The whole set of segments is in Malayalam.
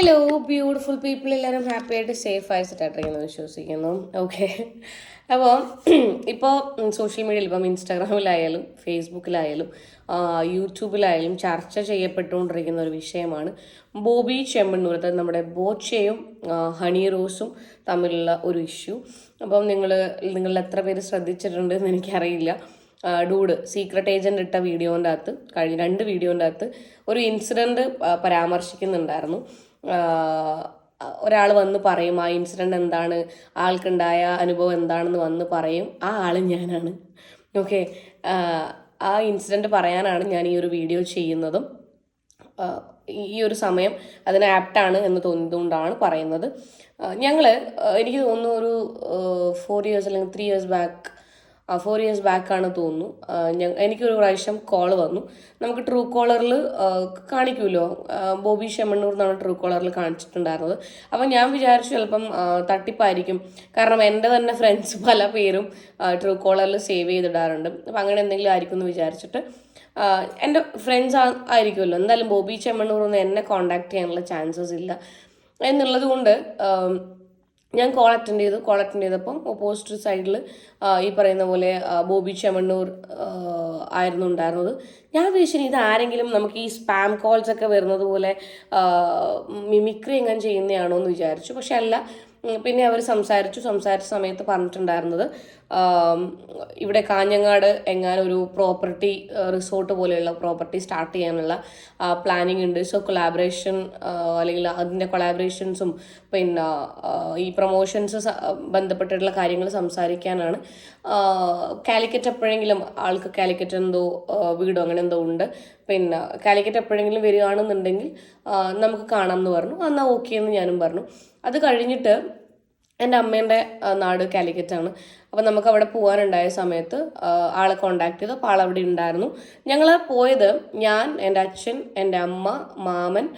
ഹലോ ബ്യൂട്ടിഫുൾ പീപ്പിൾ എല്ലാവരും ഹാപ്പി ആയിട്ട് സേഫ് ആയി സെറ്റായിട്ടിരിക്കുന്നു വിശ്വസിക്കുന്നു. ഓക്കെ അപ്പോൾ ഇപ്പോൾ സോഷ്യൽ മീഡിയയിൽ ഇപ്പം ഇൻസ്റ്റാഗ്രാമിലായാലും ഫേസ്ബുക്കിലായാലും യൂട്യൂബിലായാലും ചർച്ച ചെയ്യപ്പെട്ടുകൊണ്ടിരിക്കുന്ന ഒരു വിഷയമാണ് ബോബി ചെമ്മണ്ണൂർ അതായത് നമ്മുടെ ബോച്ചയും ഹണി റോസും തമ്മിലുള്ള ഒരു ഇഷ്യൂ അപ്പം നിങ്ങൾ നിങ്ങൾ എത്ര പേര് ശ്രദ്ധിച്ചിട്ടുണ്ട് എന്ന് എനിക്കറിയില്ല. ഡൂഡ് സീക്രട്ട് ഏജന്റ് ഇട്ട വീഡിയോന്റെ അകത്ത് കഴിഞ്ഞ രണ്ട് വീഡിയോന്റെ അകത്ത് ഒരു ഇൻസിഡന്റ് പരാമർശിക്കുന്നുണ്ടായിരുന്നു. ഒരാൾ വന്ന് പറയും ആ ഇൻസിഡന്റ് എന്താണ്? ആൾക്കുണ്ടായ അനുഭവം എന്താണെന്ന് വന്ന് പറയും. ആ ആൾ ഞാനാണ്. ഓക്കെ ആ ഇൻസിഡന്റ് പറയാനാണ് ഞാൻ ഈ ഒരു വീഡിയോ ചെയ്യുന്നതും. ഈ ഒരു സമയം അതിന് ആപ്റ്റാണ് എന്ന് തോന്നിയതുകൊണ്ടാണ് പറയുന്നത്. ഞങ്ങൾ എനിക്ക് തോന്നുന്നു ഒരു ഫോർ ഇയേഴ്സ് അല്ലെങ്കിൽ three years back four years ബാക്കാണ് തോന്നുന്നു. എനിക്കൊരു പ്രാവശ്യം കോൾ വന്നു. നമുക്ക് ട്രൂ കോളറിൽ കാണിക്കുമല്ലോ ബോബി ഷെമണ്ണൂർ എന്നാണ് ട്രൂ കോളറിൽ കാണിച്ചിട്ടുണ്ടായിരുന്നത്. അപ്പം ഞാൻ വിചാരിച്ചു ചിലപ്പം തട്ടിപ്പായിരിക്കും. കാരണം എന്റെ തന്നെ ഫ്രണ്ട്സ് പല പേരും ട്രൂ കോളറിൽ സേവ് ചെയ്തിടാറുണ്ട്. അപ്പം അങ്ങനെ എന്തെങ്കിലും ആയിരിക്കും എന്ന് വിചാരിച്ചിട്ട് എന്റെ ഫ്രണ്ട്സ് ആയിരിക്കുമല്ലോ. എന്തായാലും ബോബി ചെമ്മണ്ണൂർ ഒന്നും എന്നെ കോണ്ടാക്ട് ചെയ്യാനുള്ള ചാൻസസ് ഇല്ല. എന്നുള്ളത് കൊണ്ട് ഞാൻ കോൾ അറ്റൻഡ് ചെയ്തു കോൾ അറ്റൻഡ് ചെയ്തപ്പം ഓപ്പോസിറ്റ് സൈഡിൽ ഈ പറയുന്ന പോലെ ബോബി ചെമ്മണ്ണൂർ ആയിരുന്നു ഉണ്ടായിരുന്നത്. ഞാൻ വിചാരിച്ചു ഇത് ആരെങ്കിലും നമുക്ക് ഈ സ്പാം കോൾസ് ഒക്കെ വരുന്നത് പോലെ മിമിക്രി എങ്ങനെ ചെയ്യുന്നതാണോ എന്ന് വിചാരിച്ചു. പക്ഷെ അല്ല പിന്നെ അവർ സംസാരിച്ചു സംസാരിച്ച സമയത്ത് പറഞ്ഞിട്ടുണ്ടായിരുന്നത് ഇവിടെ കാഞ്ഞങ്ങാട് എങ്ങാനും ഒരു പ്രോപ്പർട്ടി റിസോർട്ട് പോലെയുള്ള പ്രോപ്പർട്ടി സ്റ്റാർട്ട് ചെയ്യാനുള്ള പ്ലാനിങ് ഉണ്ട്. സോ കൊളാബറേഷൻ അല്ലെങ്കിൽ അതിന്റെ കൊളാബറേഷൻസും പിന്നെ ഈ പ്രൊമോഷൻസ് ബന്ധപ്പെട്ടിട്ടുള്ള കാര്യങ്ങൾ സംസാരിക്കാനാണ്. കാലിക്കറ്റ് എപ്പോഴെങ്കിലും ആൾക്ക് കാലിക്കറ്റ് എന്തോ വീടോ അങ്ങനെ എന്തോ ഉണ്ട്. പിന്നെ കാലിക്കറ്റ് എപ്പോഴെങ്കിലും വരികയാണെന്നുണ്ടെങ്കിൽ നമുക്ക് കാണാം എന്ന് പറഞ്ഞു. എന്നാൽ ഓക്കെ എന്ന് ഞാനും പറഞ്ഞു. അത് കഴിഞ്ഞിട്ട് എന്റെ അമ്മേന്റെ നാട് കാലിക്കറ്റാണ്. അപ്പോൾ നമുക്ക് അവിടെ പോകാനുണ്ടായ സമയത്ത് ആളെ കോണ്ടാക്ട് ചെയ്തു. അപ്പോൾ ആൾ അവിടെ ഉണ്ടായിരുന്നു. ഞങ്ങൾ പോയത് ഞാൻ എന്റെ അച്ഛൻ എന്റെ അമ്മ മാമൻ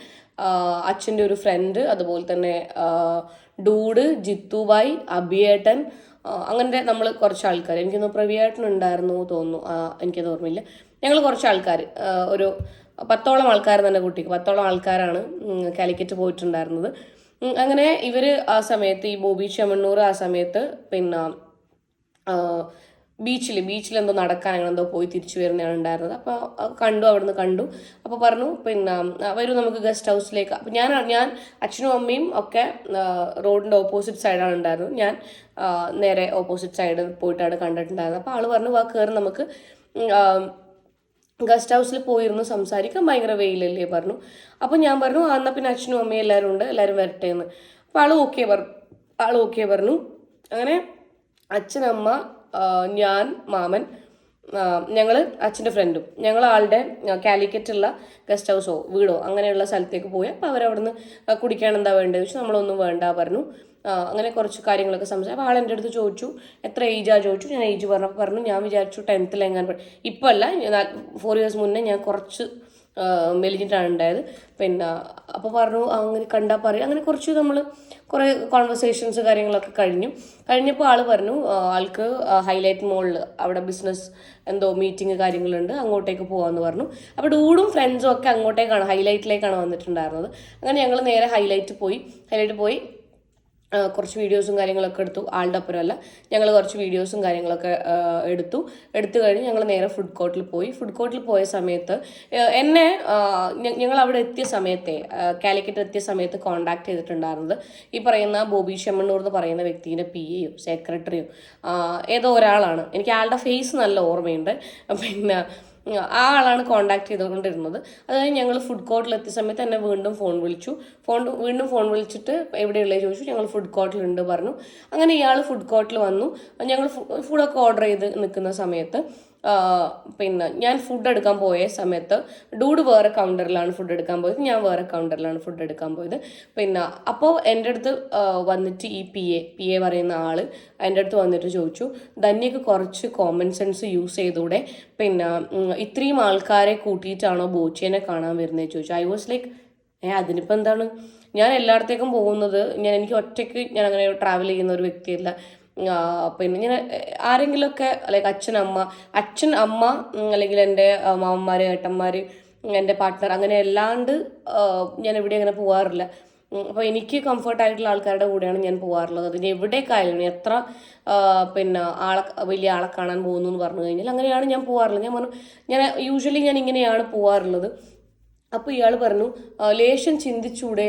അച്ഛന്റെ ഒരു ഫ്രണ്ട് അതുപോലെ തന്നെ ഡൂഡ് ജിത്തുബായ് അബിയേട്ടൻ അങ്ങനെ നമ്മൾ കുറച്ച് ആൾക്കാർ എനിക്കൊന്ന് പ്രവിയേട്ടൻ ഉണ്ടായിരുന്നു തോന്നുന്നു. എനിക്കത് ഓർമ്മയില്ല. ഞങ്ങൾ കുറച്ച് ആൾക്കാർ ഒരു പത്തോളം ആൾക്കാർ തന്നെ കുട്ടിക്ക് പത്തോളം ആൾക്കാരാണ് കാലിക്കറ്റ് പോയിട്ടുണ്ടായിരുന്നത്. അങ്ങനെ ഇവർ ആ സമയത്ത് ഈ ബോബി ചെമ്മണ്ണൂർ ആ സമയത്ത് പിന്നെ ബീച്ചിൽ ബീച്ചിൽ എന്തോ നടക്കാൻ അങ്ങനെ എന്തോ പോയി തിരിച്ചു വരുന്നതാണ് ഉണ്ടായിരുന്നത്. അപ്പോൾ കണ്ടു അവിടുന്ന് കണ്ടു. അപ്പോൾ പറഞ്ഞു പിന്നെ വരും നമുക്ക് ഗസ്റ്റ് ഹൗസിലേക്ക്. അപ്പം ഞാൻ ഞാൻ അച്ഛനും അമ്മയും ഒക്കെ റോഡിന്റെ ഓപ്പോസിറ്റ് സൈഡാണ് ഉണ്ടായിരുന്നത്. ഞാൻ നേരെ ഓപ്പോസിറ്റ് സൈഡ് പോയിട്ടാണ് കണ്ടിട്ടുണ്ടായിരുന്നത്. അപ്പോൾ ആൾ പറഞ്ഞു വാ കയറി നമുക്ക്. ഗസ്റ്റ് ഹൗസിൽ പോയിരുന്നു സംസാരിക്കാൻ ഭയങ്കര വെയിലല്ലേ പറഞ്ഞു. അപ്പോൾ ഞാൻ പറഞ്ഞു ആ എന്നാൽ പിന്നെ അച്ഛനും അമ്മയും എല്ലാവരും ഉണ്ട് എല്ലാവരും വരട്ടെ എന്ന്. അപ്പോൾ ആൾ ഓക്കെ പറഞ്ഞു ആൾ ഓക്കെ പറഞ്ഞു. അങ്ങനെ അച്ഛനമ്മ ഞാൻ മാമൻ ഞങ്ങൾ അച്ഛന്റെ ഫ്രണ്ടും ഞങ്ങൾ ആളുടെ കാലിക്കറ്റുള്ള ഗസ്റ്റ് ഹൗസോ വീടോ അങ്ങനെയുള്ള സ്ഥലത്തേക്ക് പോയി. അപ്പോൾ അവരവിടുന്ന് കുടിക്കാൻ എന്താ വേണ്ടത് വെച്ചാൽ നമ്മളൊന്നും വേണ്ട പറഞ്ഞു. അങ്ങനെ കുറച്ച് കാര്യങ്ങളൊക്കെ സംസാരിച്ചു. അപ്പോൾ ആൾ എന്റെ അടുത്ത് ചോദിച്ചു എത്ര ഏജാ ചോദിച്ചു. ഞാൻ ഏജ് പറഞ്ഞപ്പോൾ പറഞ്ഞു ഞാൻ വിചാരിച്ചു ടെൻത്തിൽ എങ്ങാൻ ഇപ്പോൾ അല്ല ഫോർ ഇയേഴ്സ് മുന്നേ ഞാൻ കുറച്ച് മെലിഞ്ഞിട്ടാണ് ഉണ്ടായത്. പിന്നെ അപ്പോൾ പറഞ്ഞു അങ്ങനെ കണ്ടാൽ പറയും. അങ്ങനെ കുറച്ച് നമ്മൾ കുറേ കോൺവെർസേഷൻസ് കാര്യങ്ങളൊക്കെ കഴിഞ്ഞു. കഴിഞ്ഞപ്പോൾ ആൾ പറഞ്ഞു ആൾക്ക് ഹൈലൈറ്റ് മോളിൽ അവിടെ ബിസിനസ് എന്തോ മീറ്റിംഗ് കാര്യങ്ങളുണ്ട് അങ്ങോട്ടേക്ക് പോകാമെന്ന് പറഞ്ഞു. അപ്പോൾ ഡൂഡും ഫ്രണ്ട്സും ഒക്കെ അങ്ങോട്ടേക്കാണ് ഹൈലൈറ്റിലേക്കാണ് വന്നിട്ടുണ്ടായിരുന്നത്. അങ്ങനെ ഞങ്ങൾ നേരെ ഹൈലൈറ്റ് പോയി. ഹൈലൈറ്റ് പോയി. കുറച്ച് വീഡിയോസും കാര്യങ്ങളൊക്കെ എടുത്തു. ആളുടെ അപ്പുറമല്ല. ഞങ്ങൾ കുറച്ച് വീഡിയോസും കാര്യങ്ങളൊക്കെ എടുത്തു. എടുത്തു കഴിഞ്ഞ് ഞങ്ങൾ നേരെ ഫുഡ് കോർട്ടിൽ പോയി. ഫുഡ് കോർട്ടിൽ പോയ സമയത്ത് എന്നെ ഞങ്ങൾ അവിടെ എത്തിയ സമയത്തെ കാലിക്കറ്റ് എത്തിയ സമയത്ത് കോൺടാക്ട് ചെയ്തിട്ടുണ്ടായിരുന്നത് ഈ പറയുന്ന ബോബി ഷെമ്മണ്ണൂർ എന്ന് പറയുന്ന വ്യക്തിയുടെ പി എയും സെക്രട്ടറിയും ഏതോ ഒരാളാണ്. എനിക്ക് ആളുടെ ഫേസ് നല്ല ഓർമ്മയുണ്ട്. പിന്നെ ആ ആളാണ് കോണ്ടാക്ട് ചെയ്തുകൊണ്ടിരുന്നത്. അതായത് ഞങ്ങൾ ഫുഡ് കോർട്ടിൽ എത്തിയ സമയത്ത് എന്നെ വീണ്ടും ഫോൺ വിളിച്ചു. ഫോൺ വീണ്ടും ഫോൺ വിളിച്ചിട്ട് എവിടെയുള്ളത് ചോദിച്ചു ഞങ്ങൾ ഫുഡ് കോർട്ടിലുണ്ട് പറഞ്ഞു. അങ്ങനെ ഇയാൾ ഫുഡ് കോർട്ടിൽ വന്നു. ഞങ്ങൾ ഫുഡൊക്കെ ഓർഡർ ചെയ്ത് നിൽക്കുന്ന സമയത്ത് പിന്നെ ഞാൻ ഫുഡ് എടുക്കാൻ പോയ സമയത്ത് ഡൂഡ് വേറെ കൗണ്ടറിലാണ് ഫുഡ് എടുക്കാൻ പോയത് ഞാൻ വേറെ കൗണ്ടറിലാണ് ഫുഡ് എടുക്കാൻ പോയത്. പിന്നെ അപ്പോൾ എന്റെ അടുത്ത് വന്നിട്ട് ഈ പി എ പി എ പറയുന്ന ആൾ എന്റെ അടുത്ത് വന്നിട്ട് ചോദിച്ചു ധന്യക്ക് കുറച്ച് കോമൺ സെൻസ് യൂസ് ചെയ്തൂടെ? പിന്നെ ഇത്രയും ആൾക്കാരെ കൂട്ടിയിട്ടാണോ ബോച്ചേനെ കാണാൻ വരുന്നത് ചോദിച്ചു. ഐ വാസ് ലൈക്ക് ഏ അതിനിപ്പോൾ എന്താണ്? ഞാൻ എല്ലായിടത്തേക്കും പോകുന്നത് ഞാൻ എനിക്ക് ഒറ്റയ്ക്ക് ഞാൻ അങ്ങനെ ട്രാവൽ ചെയ്യുന്ന ഒരു വ്യക്തിയല്ല. പിന്നെ ഞാൻ ആരെങ്കിലുമൊക്കെ ലൈക്ക് അച്ഛൻ അമ്മ അച്ഛൻ അമ്മ അല്ലെങ്കിൽ എന്റെ മാമന്മാർ ഏട്ടന്മാർ എന്റെ പാർട്ട്ണർ അങ്ങനെ അല്ലാണ്ട് ഞാൻ എവിടെ അങ്ങനെ പോകാറില്ല അപ്പോൾ എനിക്ക് കംഫർട്ടായിട്ടുള്ള ആൾക്കാരുടെ കൂടെയാണ് ഞാൻ പോകാറുള്ളത് അതിന് എവിടേക്കായാലും ഇനി എത്ര പിന്നെ ആളെ വലിയ ആളെ കാണാൻ പോകുന്നു എന്ന് പറഞ്ഞു കഴിഞ്ഞാൽ അങ്ങനെയാണ് ഞാൻ പോകാറുള്ളത് ഞാൻ പറഞ്ഞു ഞാൻ യൂഷ്വലി ഞാൻ ഇങ്ങനെയാണ് പോകാറുള്ളത് അപ്പോൾ ഇയാൾ പറഞ്ഞു "ആ, ലേശം ചിന്തിച്ചൂടെ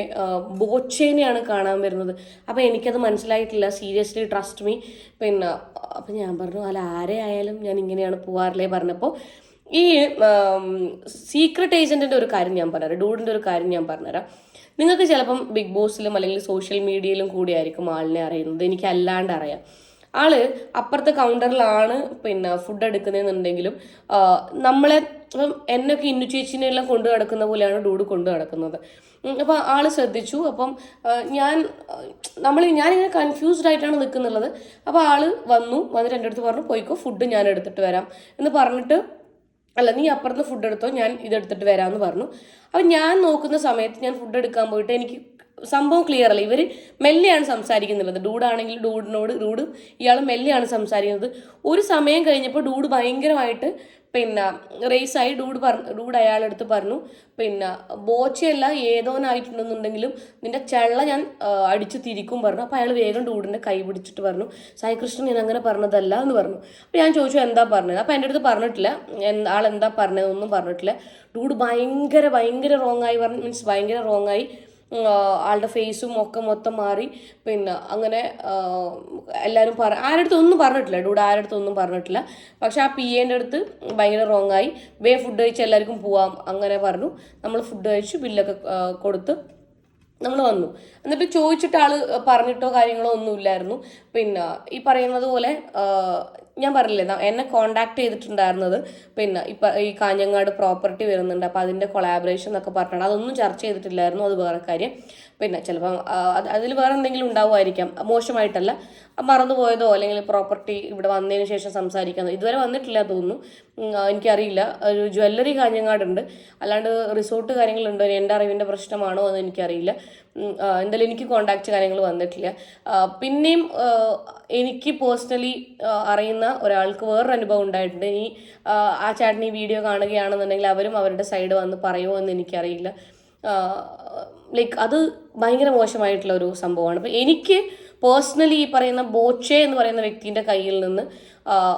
ബോച്ചേനെയാണ് കാണാൻ വരുന്നത്. അപ്പോൾ എനിക്കത് മനസ്സിലായിട്ടില്ല. സീരിയസ്ലി ട്രസ്റ്റ് മീ പിന്നെ അപ്പം ഞാൻ പറഞ്ഞു അല്ല ആരെ ആയാലും ഞാൻ ഇങ്ങനെയാണ് പോവാറില്ലേ? പറഞ്ഞപ്പോൾ ഈ സീക്രട്ട് ഏജന്റിന്റെ ഒരു കാര്യം ഞാൻ പറഞ്ഞുതരാം. ഡൂഡിന്റെ ഒരു കാര്യം ഞാൻ പറഞ്ഞുതരാം. നിങ്ങൾക്ക് ചിലപ്പം ബിഗ് ബോസിലും അല്ലെങ്കിൽ സോഷ്യൽ മീഡിയയിലും കൂടിയായിരിക്കും ആളിനെ അറിയുന്നത്. എനിക്ക് അല്ലാണ്ട് അറിയാം. ആൾ അപ്പുറത്തെ കൗണ്ടറിലാണ് പിന്നെ ഫുഡ് എടുക്കുന്നതെന്നുണ്ടെങ്കിലും നമ്മളെ ഇപ്പം എന്നൊക്കെ ഇന്നു ചേച്ചിനെ എല്ലാം കൊണ്ടു നടക്കുന്ന പോലെയാണ് ഡൂഡ് കൊണ്ടു നടക്കുന്നത്. അപ്പം ആൾ ശ്രദ്ധിച്ചു. അപ്പം ഞാൻ നമ്മൾ ഞാനിങ്ങനെ കൺഫ്യൂസ്ഡ് ആയിട്ടാണ് നിൽക്കുന്നുള്ളത്. അപ്പോൾ ആൾ വന്നു വന്നിട്ട് എന്റെ അടുത്ത് പറഞ്ഞു പോയിക്കോ ഫുഡ് ഞാൻ എടുത്തിട്ട് വരാം. എന്ന് പറഞ്ഞിട്ട് അല്ല നീ അപ്പുറത്ത് ഫുഡ് എടുത്തോ ഞാൻ ഇതെടുത്തിട്ട് വരാമെന്ന് പറഞ്ഞു. അപ്പം ഞാൻ നോക്കുന്ന സമയത്ത് ഞാൻ ഫുഡ് എടുക്കാൻ പോയിട്ട് എനിക്ക് സംഭവം ക്ലിയർ അല്ല. ഇവർ മെല്ലെയാണ് സംസാരിക്കുന്നുള്ളത് ഡൂഡാണെങ്കിൽ ഡൂഡിനോട് ഡൂഡ് ഇയാൾ മെല്ലെയാണ് സംസാരിക്കുന്നത്. ഒരു സമയം കഴിഞ്ഞപ്പോൾ ഡൂഡ് ഭയങ്കരമായിട്ട് പിന്നെ റേസായി ഡൂഡ് പറഞ്ഞു ഡൂഡ് അയാളെടുത്ത് പറഞ്ഞു പിന്നെ ബോച്ചയല്ല ഏതോനായിട്ടുണ്ടെന്നുണ്ടെങ്കിലും നിന്റെ ചെള്ള ഞാൻ അടിച്ചു തിരിക്കും പറഞ്ഞു. അപ്പോൾ അയാൾ വേഗം ഡൂഡിന്റെ കൈ പിടിച്ചിട്ട് പറഞ്ഞു സായി കൃഷ്ണൻ ഞാൻ അങ്ങനെ പറഞ്ഞതല്ല എന്ന് പറഞ്ഞു. അപ്പോൾ ഞാൻ ചോദിച്ചു എന്താ പറഞ്ഞത്? അപ്പോൾ എന്റെ അടുത്ത് പറഞ്ഞിട്ടില്ല. ആൾ എന്താ പറഞ്ഞതെന്നൊന്നും പറഞ്ഞിട്ടില്ല. ഡൂഡ് ഭയങ്കര ഭയങ്കര റോങ് ആയി പറഞ്ഞു. മീൻസ് ഭയങ്കര റോങ് ആയി. ഉം, ആ, ആളുടെ ഫേസും ഒക്കെ മൊത്തം മാറി. പിന്നെ അങ്ങനെ എല്ലാവരും പറ ആരുടെ ഒന്നും പറഞ്ഞിട്ടില്ല ഡൂഡ് ആരുടെ ഒന്നും പറഞ്ഞിട്ടില്ല. പക്ഷെ ആ പി എന്റെ അടുത്ത് ഭയങ്കര റോങ് ആയി. വേ ഫുഡ് കഴിച്ച് എല്ലാവർക്കും പോവാം അങ്ങനെ പറഞ്ഞു. നമ്മൾ ഫുഡ് കഴിച്ചു ബില്ലൊക്കെ കൊടുത്ത് നമ്മൾ വന്നു. എന്നിട്ട് ചോദിച്ചിട്ട് ആൾ പറഞ്ഞിട്ടോ കാര്യങ്ങളോ ഒന്നുമില്ലായിരുന്നു പിന്നെ ഈ പറയുന്നത് പോലെ ഞാൻ പറഞ്ഞില്ലേ എന്നെ കോണ്ടാക്ട് ചെയ്തിട്ടുണ്ടായിരുന്നത് പിന്നെ ഇപ്പം ഈ കാഞ്ഞങ്ങാട് പ്രോപ്പർട്ടി വരുന്നുണ്ട്. അപ്പം അതിന്റെ കൊളാബറേഷൻ എന്നൊക്കെ പറഞ്ഞിട്ടുണ്ട് അതൊന്നും ചർച്ച ചെയ്തിട്ടില്ലായിരുന്നു അത് വേറെ കാര്യം. പിന്നെ ചിലപ്പം അതിൽ വേറെ എന്തെങ്കിലും ഉണ്ടാവുമായിരിക്കാം. മോശമായിട്ടല്ല. മറന്നുപോയതോ അല്ലെങ്കിൽ പ്രോപ്പർട്ടി ഇവിടെ വന്നതിന് ശേഷം സംസാരിക്കാൻ ഇതുവരെ വന്നിട്ടില്ല തോന്നുന്നു. എനിക്കറിയില്ല. ഒരു ജ്വല്ലറി കാഞ്ഞങ്ങാടുണ്ട്. അല്ലാണ്ട് റിസോർട്ട് കാര്യങ്ങളുണ്ടോ? എന്റെ അറിവിന്റെ പ്രശ്നമാണോ എന്ന് എനിക്കറിയില്ല. എന്തായാലും എനിക്ക് കോണ്ടാക്ട് കാര്യങ്ങൾ വന്നിട്ടില്ല. പിന്നെയും എനിക്ക് പേഴ്സണലി അറിയുന്ന ഒരാൾക്ക് വേറൊരു അനുഭവം ഉണ്ടായിട്ടുണ്ട്. ഇനി ആ, ചാട്ടിന് ഈ വീഡിയോ കാണുകയാണെന്നുണ്ടെങ്കിൽ അവരും അവരുടെ സൈഡ് വന്ന് പറയുമോ എന്ന് എനിക്കറിയില്ല. ലൈക്ക് അത് ഭയങ്കര മോശമായിട്ടുള്ള ഒരു സംഭവമാണ്. അപ്പം എനിക്ക് പേഴ്സണലി ഈ പറയുന്ന ബോച്ചെ എന്ന് പറയുന്ന വ്യക്തിന്റെ കയ്യിൽ നിന്ന്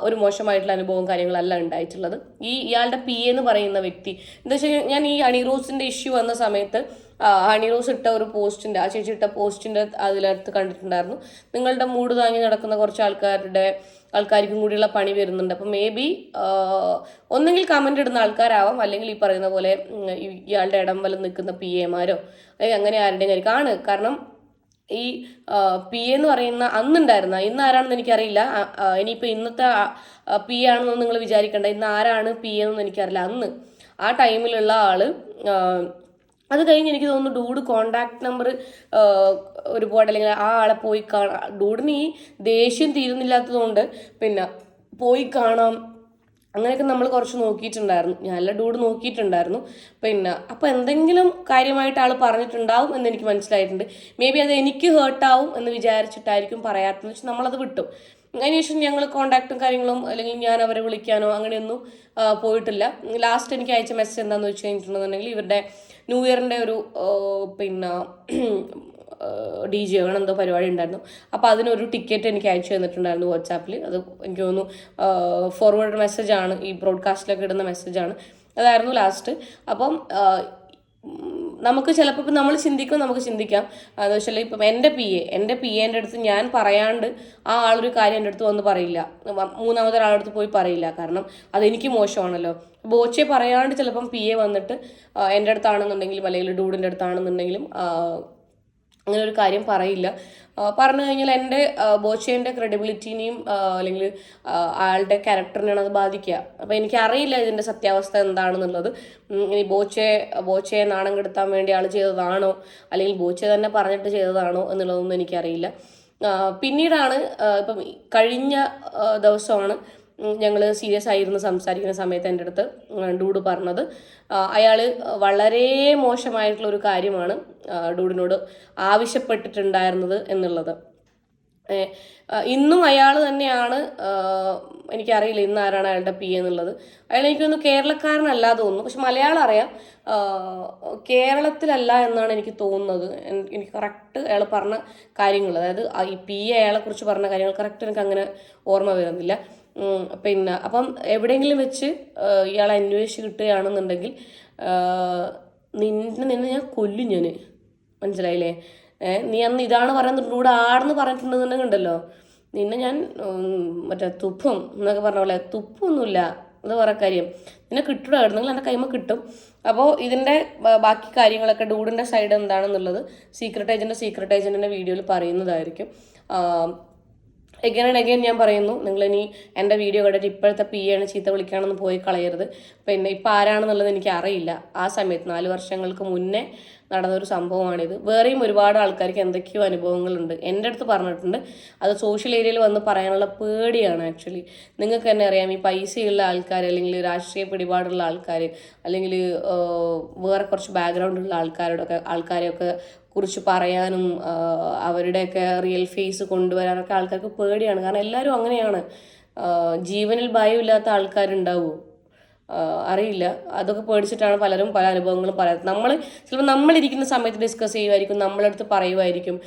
ഒരു മോശമായിട്ടുള്ള അനുഭവവും കാര്യങ്ങളല്ല ഉണ്ടായിട്ടുള്ളത്. ഈ ഇയാളുടെ പി എന്ന് പറയുന്ന വ്യക്തി എന്താ വെച്ചാൽ ഞാൻ ഈ അണിറോസിന്റെ ഇഷ്യൂ വന്ന സമയത്ത് ആ, ഹണിറോസ് ഇട്ട ഒരു പോസ്റ്റിന്റെ ആ ചേച്ചി ഇട്ട പോസ്റ്റിന്റെ അതിലടുത്ത് കണ്ടിട്ടുണ്ടായിരുന്നു. നിങ്ങളുടെ മൂട് താങ്ങി നടക്കുന്ന കുറച്ച് ആൾക്കാരുടെ ആൾക്കാർക്കും കൂടിയുള്ള പണി വരുന്നുണ്ട്. അപ്പം മേ ബി ഒന്നെങ്കിൽ കമന്റ് ഇടുന്ന ആൾക്കാരാവാം. അല്ലെങ്കിൽ ഈ പറയുന്ന പോലെ ഇയാളുടെ ഇടം വലം നിൽക്കുന്ന പി എമാരോ അല്ലെങ്കിൽ അങ്ങനെ ആരുടെയും കാര്യം. ആണ്. കാരണം ഈ പി എന്ന് പറയുന്ന അന്നുണ്ടായിരുന്ന ഇന്ന് ആരാണെന്ന് എനിക്കറിയില്ല. ഇനിയിപ്പോൾ ഇന്നത്തെ പി ആണെന്ന് നിങ്ങൾ വിചാരിക്കേണ്ട. ഇന്ന് ആരാണ് പി എന്നൊന്നും എനിക്കറിയില്ല. അന്ന് ആ ടൈമിലുള്ള ആൾ അത് കഴിഞ്ഞ് എനിക്ക് തോന്നുന്നു ഡൂഡ് കോണ്ടാക്ട് നമ്പർ ഒരുപാട് അല്ലെങ്കിൽ ആ ആളെ പോയി കാണാം ഡൂഡിന് ഈ ദേഷ്യം തീരുന്നില്ലാത്തതുകൊണ്ട് പിന്നെ പോയി കാണാം. അങ്ങനെയൊക്കെ നമ്മൾ കുറച്ച് നോക്കിയിട്ടുണ്ടായിരുന്നു. ഞാനല്ല ഡൂഡ് നോക്കിയിട്ടുണ്ടായിരുന്നു. പിന്നെ അപ്പോൾ എന്തെങ്കിലും കാര്യമായിട്ട് ആൾ പറഞ്ഞിട്ടുണ്ടാവും എന്ന് എനിക്ക് മനസ്സിലായിട്ടുണ്ട്. മേ ബി അത് എനിക്ക് ഹേർട്ടാവും എന്ന് വിചാരിച്ചിട്ടായിരിക്കും പറയാത്തതെന്ന് വെച്ചാൽ നമ്മളത് വിട്ടു. അതിനുശേഷം ഞങ്ങൾ കോണ്ടാക്റ്റും കാര്യങ്ങളും അല്ലെങ്കിൽ ഞാൻ അവരെ വിളിക്കാനോ അങ്ങനെയൊന്നും പോയിട്ടില്ല. ലാസ്റ്റ് എനിക്ക് അയച്ച മെസ്സേജ് എന്താണെന്ന് വെച്ച് കഴിഞ്ഞിട്ടുണ്ടെന്നുണ്ടെങ്കിൽ ഇവരുടെ ന്യൂ ഇയറിന്റെ ഒരു പിന്നെ ഡി ജെ അങ്ങനെ എന്തോ പരിപാടി ഉണ്ടായിരുന്നു. അപ്പോൾ അതിനൊരു ടിക്കറ്റ് എനിക്ക് അയച്ചു തന്നിട്ടുണ്ടായിരുന്നു വാട്സാപ്പിൽ അത് എനിക്ക് തോന്നുന്നു ഫോർവേഡ് മെസ്സേജാണ് ഈ ബ്രോഡ്കാസ്റ്റിലൊക്കെ ഇടുന്ന മെസ്സേജാണ് അതായിരുന്നു ലാസ്റ്റ് അപ്പം നമുക്ക് ചിലപ്പോൾ ഇപ്പം നമ്മൾ ചിന്തിക്കും നമുക്ക് ചിന്തിക്കാം. അത് വെച്ചാൽ ഇപ്പം എന്റെ പി എ എന്റെ പി എന്റെ അടുത്ത് ഞാൻ പറയാണ്ട് ആ ആളൊരു കാര്യം എന്റെ അടുത്ത് വന്ന് പറയില്ല. മൂന്നാമത്തെ ഒരാളുടെ അടുത്ത് പോയി പറയില്ല. കാരണം അതെനിക്ക് മോശമാണല്ലോ. ബോച്ചെ പറയാണ്ട് ചിലപ്പം പി എ വന്നിട്ട് എന്റെ അടുത്താണെന്നുണ്ടെങ്കിലും അല്ലെങ്കിൽ ഡൂഡിന്റെ അടുത്താണെന്നുണ്ടെങ്കിലും അങ്ങനെ ഒരു കാര്യം പറയില്ല. പറഞ്ഞു കഴിഞ്ഞാൽ എന്റെ ബോച്ചേന്റെ ക്രെഡിബിലിറ്റിനെയും അല്ലെങ്കിൽ ആളുടെ ക്യാരക്ടറിനെയാണ് അത് ബാധിക്കുക. അപ്പോൾ എനിക്കറിയില്ല ഇതിന്റെ സത്യാവസ്ഥ എന്താണെന്നുള്ളത്. ഇനി ബോച്ചെ ബോച്ചയെ നാണം കെടുത്താൻ വേണ്ടി ആൾ ചെയ്തതാണോ? അല്ലെങ്കിൽ ബോച്ചെ തന്നെ പറഞ്ഞിട്ട് ചെയ്തതാണോ എന്നുള്ളതൊന്നും എനിക്കറിയില്ല. പിന്നീടാണ് ഇപ്പം കഴിഞ്ഞ ദിവസമാണ് ഞങ്ങൾ സീരിയസ് ആയിരുന്നു സംസാരിക്കുന്ന സമയത്ത് എന്റെ അടുത്ത് ഡൂഡ് പറഞ്ഞത്. അയാൾ വളരെ മോശമായിട്ടുള്ള ഒരു കാര്യമാണ് ഡൂഡിനോട് ആവശ്യപ്പെട്ടിട്ടുണ്ടായിരുന്നത് എന്നുള്ളത്. ഇന്നും അയാൾ തന്നെയാണ് എനിക്കറിയില്ല ഇന്ന് ആരാണ് അയാളുടെ പി എന്നുള്ളത്. അയാൾ എനിക്കൊന്ന് കേരളക്കാരനല്ല തോന്നുന്നു. പക്ഷെ മലയാളം അറിയാം. കേരളത്തിലല്ല എന്നാണ് എനിക്ക് തോന്നുന്നത്. എനിക്ക് കറക്റ്റ് അയാൾ പറഞ്ഞ കാര്യങ്ങൾ അതായത് ഈ പി എ അയാളെക്കുറിച്ച് പറഞ്ഞ കാര്യങ്ങൾ കറക്റ്റ് എനിക്ക് അങ്ങനെ ഓർമ്മ വരുന്നില്ല. പിന്നെ അപ്പം എവിടെയെങ്കിലും വെച്ച് ഇയാൾ അന്വേഷിച്ച് കിട്ടുകയാണെന്നുണ്ടെങ്കിൽ നിന്നെ നിന്നെ ഞാൻ കൊല്ലും ഞാൻ മനസ്സിലായില്ലേ? നീ അന്ന് ഇതാണ് പറയുന്നത് കൂടെ ആടെന്ന് പറഞ്ഞിട്ടുണ്ടെന്ന് ഉണ്ടല്ലോ. നിന്നെ ഞാൻ മറ്റേ തുപ്പും എന്നൊക്കെ പറഞ്ഞ പോലെ തുപ്പൊന്നുമില്ല. അത് വേറെ കാര്യം. നിന്നെ കിട്ടും എവിടെന്നെങ്കിലും എന്റെ കൈമ കിട്ടും. അപ്പോൾ ഇതിന്റെ ബാക്കി കാര്യങ്ങളൊക്കെ ഡൂഡിന്റെ സൈഡ് എന്താണെന്നുള്ളത് സീക്രട്ട് ഏജന്റ് സീക്രട്ട് ഏജന്റിന്റെ വീഡിയോയിൽ പറയുന്നതായിരിക്കും. എഗൈൻ ആൻഡ് എഗൈൻ ഞാൻ പറയുന്നു. നിങ്ങൾ ഇനി എന്റെ വീഡിയോ കണ്ടിട്ട് ഇപ്പോഴത്തെ പി ആണ് ചീത്ത വിളിക്കുകയാണെന്ന് പോയി കളയരുത്. പിന്നെ ഇപ്പം ആരാണെന്നുള്ളത് എനിക്ക് അറിയില്ല ആ സമയത്ത് നാല് വർഷങ്ങൾക്ക് മുന്നേ നടന്നൊരു സംഭവമാണിത്. വേറെയും ഒരുപാട് ആൾക്കാർക്ക് എന്തൊക്കെയോ അനുഭവങ്ങളുണ്ട്. എന്റെ അടുത്ത് പറഞ്ഞിട്ടുണ്ട്. അത് സോഷ്യൽ ഏരിയയിൽ വന്ന് പറയാനുള്ള പേടിയാണ് ആക്ച്വലി നിങ്ങൾക്ക് തന്നെ അറിയാം ഈ പൈസയുള്ള ആൾക്കാർ അല്ലെങ്കിൽ രാഷ്ട്രീയ പിടിപാടുള്ള ആൾക്കാർ അല്ലെങ്കിൽ വേറെ കുറച്ച് ബാക്ക്ഗ്രൗണ്ട് ഉള്ള ആൾക്കാരോടൊക്കെ ആൾക്കാരെയൊക്കെ കുറിച്ച് പറയാനും അവരുടെയൊക്കെ റിയൽ ഫേസ് കൊണ്ടുവരാനൊക്കെ ആൾക്കാർക്ക് പേടിയാണ്. കാരണം എല്ലാവരും അങ്ങനെയാണ്. ജീവനിൽ ഭയമില്ലാത്ത ആൾക്കാരുണ്ടാവുമോ അറിയില്ല. അതൊക്കെ പേടിച്ചിട്ടാണ് പലരും പല അനുഭവങ്ങളും പറയുന്നത് നമ്മൾ ചിലപ്പോൾ നമ്മളിരിക്കുന്ന സമയത്ത് ഡിസ്കസ് ചെയ്യുമായിരിക്കും നമ്മളടുത്ത് പറയുമായിരിക്കും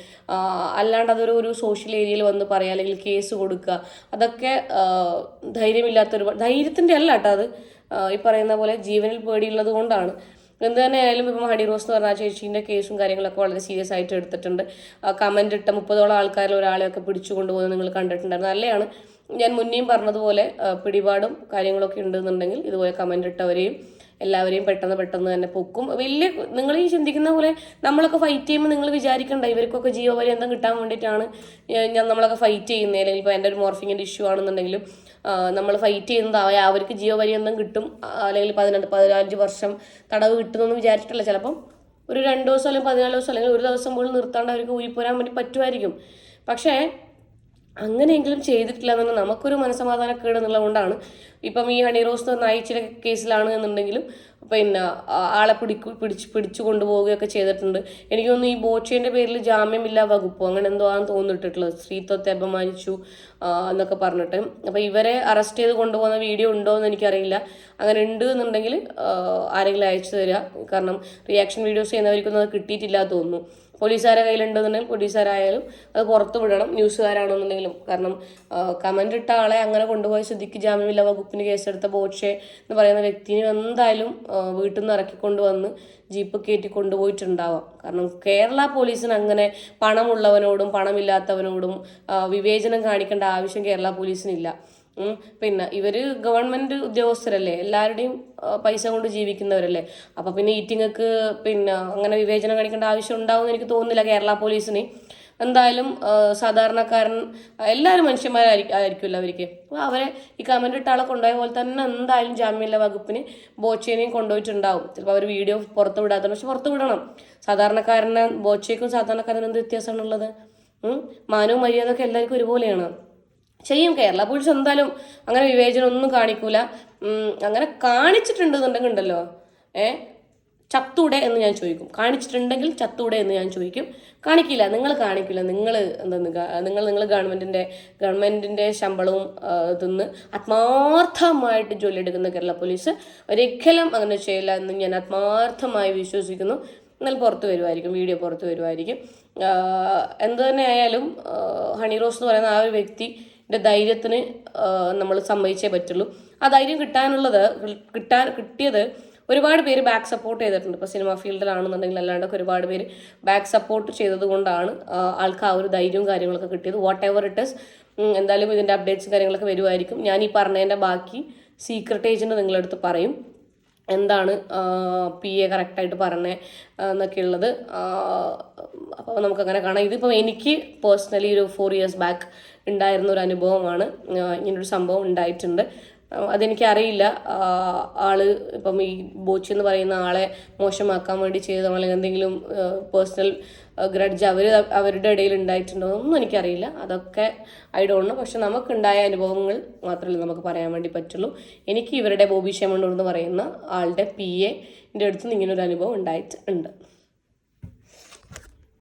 അല്ലാണ്ട് അതൊരു ഒരു സോഷ്യൽ ഏരിയയിൽ വന്ന് പറയുക അല്ലെങ്കിൽ കേസ് കൊടുക്കുക അതൊക്കെ ധൈര്യമില്ലാത്തൊരു ധൈര്യത്തിന്റെ അല്ല കേട്ടോ അത്. ഈ പറയുന്ന പോലെ ജീവനിൽ പേടിയുള്ളത് കൊണ്ടാണ്. എന്ത് തന്നെ ആയാലും ഇപ്പം ഹണി റോസ് എന്ന് പറഞ്ഞ ചേച്ചീന്റെ കേസും കാര്യങ്ങളൊക്കെ വളരെ സീരിയസ് ആയിട്ട് എടുത്തിട്ടുണ്ട്. കമന്റ് ഇട്ട മുപ്പതോളം ആൾക്കാരിൽ ഒരാളെയൊക്കെ പിടിച്ചു കൊണ്ടുപോകുന്നത് നിങ്ങൾ കണ്ടിട്ടുണ്ടായിരുന്നു. നല്ലതാണ് ഞാൻ മുന്നേയും പറഞ്ഞതുപോലെ പിടിപാടും കാര്യങ്ങളൊക്കെ ഉണ്ടെന്നുണ്ടെങ്കിൽ ഇതുപോലെ കമന്റ് ഇട്ടവരെയും എല്ലാവരെയും പെട്ടെന്ന് പെട്ടെന്ന് തന്നെ പൊക്കും. വലിയ നിങ്ങൾ ഈ ചിന്തിക്കുന്ന പോലെ നമ്മളൊക്കെ ഫൈറ്റ് ചെയ്യുമ്പോൾ നിങ്ങൾ വിചാരിക്കണ്ട ഇവർക്കൊക്കെ ജീവപര്യന്തം കിട്ടാൻ വേണ്ടിയിട്ടാണ് ഞാൻ നമ്മളൊക്കെ ഫൈറ്റ് ചെയ്യുന്നത്. അല്ലെങ്കിൽ ഇപ്പോൾ എന്റെ ഒരു മോർഫിങ്ങിന്റെ ഇഷ്യൂ ആണെന്നുണ്ടെങ്കിലും നമ്മൾ ഫൈറ്റ് ചെയ്യുന്നത് അവ- അവർക്ക് ജീവപര്യന്തം കിട്ടും. അല്ലെങ്കിൽ പതിനെട്ട് പതിനഞ്ച് വർഷം തടവ് കിട്ടുമെന്ന് വിചാരിച്ചിട്ടില്ല. ചിലപ്പം ഒരു രണ്ട് ദിവസം അല്ലെങ്കിൽ പതിനാല് ദിവസം അല്ലെങ്കിൽ ഒരു ദിവസം പോലും നിർത്താണ്ട് അവർക്ക് ഊരിപ്പോരാൻ വേണ്ടി പറ്റുമായിരിക്കും. പക്ഷേ അങ്ങനെയെങ്കിലും ചെയ്തിട്ടില്ല എന്നുള്ള നമുക്കൊരു മനസ്സമാധാനക്കേട് എന്നുള്ളതുകൊണ്ടാണ്. ഇപ്പം ഈ ഹണി റോസ് നയിച്ചിലെ കേസിലാണ് എന്നുണ്ടെങ്കിലും പിന്നെ ആളെ പിടിക്കു പിടിച്ച് പിടിച്ചു കൊണ്ടുപോവുകയൊക്കെ ചെയ്തിട്ടുണ്ട്. എനിക്ക് തോന്നുന്നു ഈ ബോച്ചേന്റെ പേരിൽ ജാമ്യമില്ല വകുപ്പ് അങ്ങനെ എന്തോ ആണെന്ന് തോന്നിട്ടിട്ടുള്ളത് സ്ത്രീത്വത്തെ അപമാനിച്ചു എന്നൊക്കെ പറഞ്ഞിട്ട്. അപ്പോൾ ഇവരെ അറസ്റ്റ് ചെയ്ത് കൊണ്ടുപോകുന്ന വീഡിയോ ഉണ്ടോ എന്ന് എനിക്കറിയില്ല. അങ്ങനെ ഉണ്ട് എന്നുണ്ടെങ്കിൽ ആരെങ്കിലും അയച്ചു തരിക കാരണം റിയാക്ഷൻ വീഡിയോസ് ചെയ്യുന്നവർക്കൊന്നും അത് കിട്ടിയിട്ടില്ല തോന്നുന്നു. പോലീസുകാരെ കയ്യിലുണ്ടെന്നുണ്ടെങ്കിൽ പോലീസുകാരായാലും അത് പുറത്തുവിടണം ന്യൂസുകാരാണെന്നുണ്ടെങ്കിലും. കാരണം കമന്റ് ഇട്ട ആളെ അങ്ങനെ കൊണ്ടുപോയ സ്ഥിതിക്ക് ജാമ്യമില്ല വകുപ്പിന് കേസെടുത്ത ബോക്ഷെ എന്ന് പറയുന്ന വ്യക്തിനെ എന്തായാലും വീട്ടിൽ നിന്ന് ഇറക്കിക്കൊണ്ട് വന്ന് ജീപ്പ് കയറ്റി കൊണ്ടുപോയിട്ടുണ്ടാവാം. കാരണം കേരള പോലീസിന് അങ്ങനെ പണമുള്ളവനോടും പണമില്ലാത്തവനോടും വിവേചനം കാണിക്കേണ്ട ആവശ്യം കേരള പോലീസിനില്ല. പിന്നെ ഇവർ ഗവൺമെന്റ് ഉദ്യോഗസ്ഥരല്ലേ? എല്ലാവരുടെയും പൈസ കൊണ്ട് ജീവിക്കുന്നവരല്ലേ? അപ്പൊ പിന്നെ ഈറ്റിങ്ങക്ക് പിന്നെ അങ്ങനെ വിവേചനം കാണിക്കേണ്ട ആവശ്യം ഉണ്ടാവും എനിക്ക് തോന്നുന്നില്ല കേരള പോലീസിന്. എന്തായാലും സാധാരണക്കാരൻ എല്ലാവരും മനുഷ്യന്മാരായിരിക്കും അവർക്ക്. അപ്പോൾ അവരെ ഈ കമന്റ് ഇട്ട ആളെ കൊണ്ടുപോയ പോലെ തന്നെ എന്തായാലും ജാമ്യമില്ല വകുപ്പിന് ബോച്ചേനെയും കൊണ്ടുപോയിട്ടുണ്ടാവും. ചിലപ്പോൾ അവർ വീഡിയോ പുറത്ത് വിടാത്ത പക്ഷെ പുറത്ത് വിടണം. സാധാരണക്കാരനെ ബോച്ചയ്ക്കും സാധാരണക്കാരനും എന്ത് വ്യത്യാസമാണുള്ളത്. മാനവും മര്യാദയൊക്കെ എല്ലാവർക്കും ഒരുപോലെയാണ്. ചെയ്യും. കേരള പോലീസ് എന്തായാലും അങ്ങനെ വിവേചനം ഒന്നും കാണിക്കൂല. അങ്ങനെ അങ്ങനെ കാണിച്ചിട്ടുണ്ടെന്നുണ്ടെങ്കിൽ ഉണ്ടല്ലോ. ഏ? ചത്തൂടെ എന്ന് ഞാൻ ചോദിക്കും. കാണിച്ചിട്ടുണ്ടെങ്കിൽ ചത്തൂടെ എന്ന് ഞാൻ ചോദിക്കും. കാണിക്കില്ല. നിങ്ങൾ കാണിക്കില്ല. നിങ്ങൾ എന്തെന്ന് നിങ്ങൾ നിങ്ങൾ ഗവൺമെന്റിന്റെ ഗവൺമെന്റിന്റെ ശമ്പളവും ഇതൊന്ന് ആത്മാർത്ഥമായിട്ട് ജോലി എടുക്കുന്ന കേരള പോലീസ് ഒരിക്കലും അങ്ങനെ ചെയ്യില്ല എന്ന് ഞാൻ ആത്മാർത്ഥമായി വിശ്വസിക്കുന്നു. എന്നാൽ പുറത്ത് വരുമായിരിക്കും വീഡിയോ പുറത്ത് വരുമായിരിക്കും എന്തു തന്നെ ആയാലും ഹണി റോസ് എന്ന് പറയുന്ന ആ ഒരു വ്യക്തിയുടെ ധൈര്യത്തിന് നമ്മൾ സമ്മതിച്ചേ പറ്റുള്ളൂ. ആ ധൈര്യം കിട്ടാനുള്ളത് കിട്ടാൻ കിട്ടിയത് ഒരുപാട് പേര് ബാക്ക് സപ്പോർട്ട് ചെയ്തിട്ടുണ്ട്. ഇപ്പോൾ സിനിമ ഫീൽഡിലാണെന്നുണ്ടെങ്കിൽ അല്ലാണ്ടൊക്കെ ഒരുപാട് പേര് ബാക്ക് സപ്പോർട്ട് ചെയ്തത് കൊണ്ടാണ് ആൾക്ക് ആ ഒരു ധൈര്യവും കാര്യങ്ങളൊക്കെ കിട്ടിയത്. വാട്ട് എവർ ഇറ്റ് ഇസ് എന്തായാലും ഇതിന്റെ അപ്ഡേറ്റ്സും കാര്യങ്ങളൊക്കെ വരുമായിരിക്കും ഞാൻ ഈ പറഞ്ഞതിന്റെ ബാക്കി സീക്രട്ട് ഏജന്റ് നിങ്ങളെടുത്ത് പറയും. എന്താണ് പി എ കറക്റ്റായിട്ട് പറഞ്ഞത് എന്നൊക്കെ ഉള്ളത് അപ്പോൾ നമുക്കങ്ങനെ കാണാം. ഇതിപ്പോൾ എനിക്ക് പേഴ്സണലി ഒരു ഫോർ ഇയേഴ്സ് ബാക്ക് ഉണ്ടായിരുന്ന ഒരു അനുഭവമാണ്. ഇങ്ങനൊരു സംഭവം ഉണ്ടായിട്ടുണ്ട്. അതെനിക്ക് അറിയില്ല ആ, ആൾ ഇപ്പം ഈ ബോച്ചി എന്ന് പറയുന്ന ആളെ മോശമാക്കാൻ വേണ്ടി ചെയ്തോ അല്ലെങ്കിൽ എന്തെങ്കിലും പേഴ്സണൽ ഗ്രഡ്ജ് അവർ അവരുടെ ഇടയിൽ ഉണ്ടായിട്ടുണ്ടോ ഒന്നും എനിക്കറിയില്ല. അതൊക്കെ ഐ ഡോണ്ട് പക്ഷെ നമുക്കുണ്ടായ അനുഭവങ്ങൾ മാത്രമേ നമുക്ക് പറയാൻ വേണ്ടി പറ്റുള്ളൂ. എനിക്ക് ഇവരുടെ ബോബി ഷെമണ്ണൂർ എന്ന് പറയുന്ന ആളുടെ പി എന്റെ അടുത്ത് നിന്ന് ഇങ്ങനെ ഒരു അനുഭവം ഉണ്ടായിട്ടുണ്ട്.